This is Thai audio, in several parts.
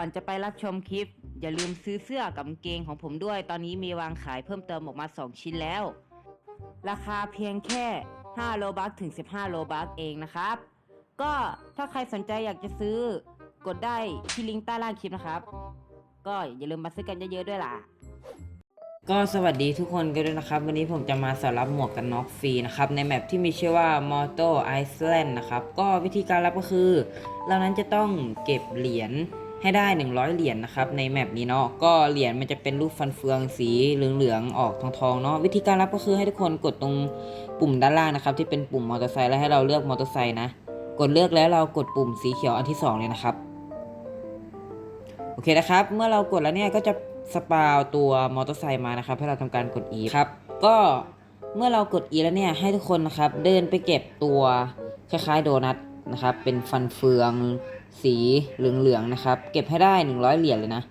ก่อนจะไปรับชมคลิป อย่าลืมซื้อเสื้อกับเกงของผมด้วย ตอนนี้มีวางขายเพิ่มเติมออกมา 2 ชิ้นแล้ว ราคาเพียงแค่ 5 โลบัคถึง 15 โลบัคเองนะครับ ก็ถ้าใครสนใจอยากจะซื้อกดได้ที่ลิงก์ใต้ล่างคลิปนะครับ ก็อย่าลืมมาซื้อกันเยอะๆด้วยล่ะ ก็สวัสดีทุกคนกันด้วยนะครับ วันนี้ผมจะมาสอนรับหมวกกันน็อกฟรีนะครับ ในแมปที่มีชื่อว่า Moto Iceland นะครับ ก็วิธีการรับก็คือ เรานั้นจะต้องเก็บเหรียญ ให้ได้ 100 เหรียญนะครับในแมปนี้เนาะก็เหรียญมันจะเป็นรูปฟันเฟืองสีเหลืองๆออกทองๆเนาะวิธีการรับก็คือให้ทุกคนกดตรงปุ่มด้านล่างนะครับที่เป็นปุ่มมอเตอร์ไซค์แล้วให้เราเลือกมอเตอร์ไซค์นะกดเลือกแล้วเรากดปุ่มสีเขียวอันที่สองเลยนะครับโอเคนะครับเมื่อเรากดแล้วเนี่ยก็จะสปาวตัวมอเตอร์ไซค์มานะครับให้เราทำการกด E ครับก็เมื่อเรากด E แล้วเนี่ยให้ทุกคนนะครับเดินไปเก็บตัวคล้ายๆโดนัทนะครับเป็นฟันเฟือง สีเหลืองๆนะครับ เก็บให้ได้ 100 เหรียญเลยนะ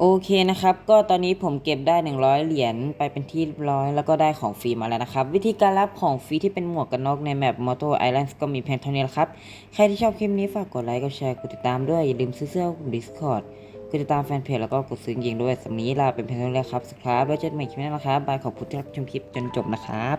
โอเคนะครับ ก็ตอนนี้ผมเก็บได้ 100 เหรียญไปเป็นที่เรียบร้อย แล้วก็ได้ของฟรีมาแล้วนะครับ วิธีการรับของฟรีที่เป็นหมวกกันน็อกในแมป Moto Islands ก็มีเพียงเท่านี้ละครับ ใครที่ชอบคลิปนี้ฝากกดไลค์กดแชร์กดติดตามด้วย อย่าลืมซื้อเสื้อกลุ่ม Discord กดติดตามแฟนเพจแล้วก็กดซื้อยิงด้วยสำหรับนี้ลาเป็นเพียงเท่านี้ครับสครับไว้เจอกันใหม่คลิปหน้านะครับบายขอบคุณที่รับชมคลิปจนจบนะครับ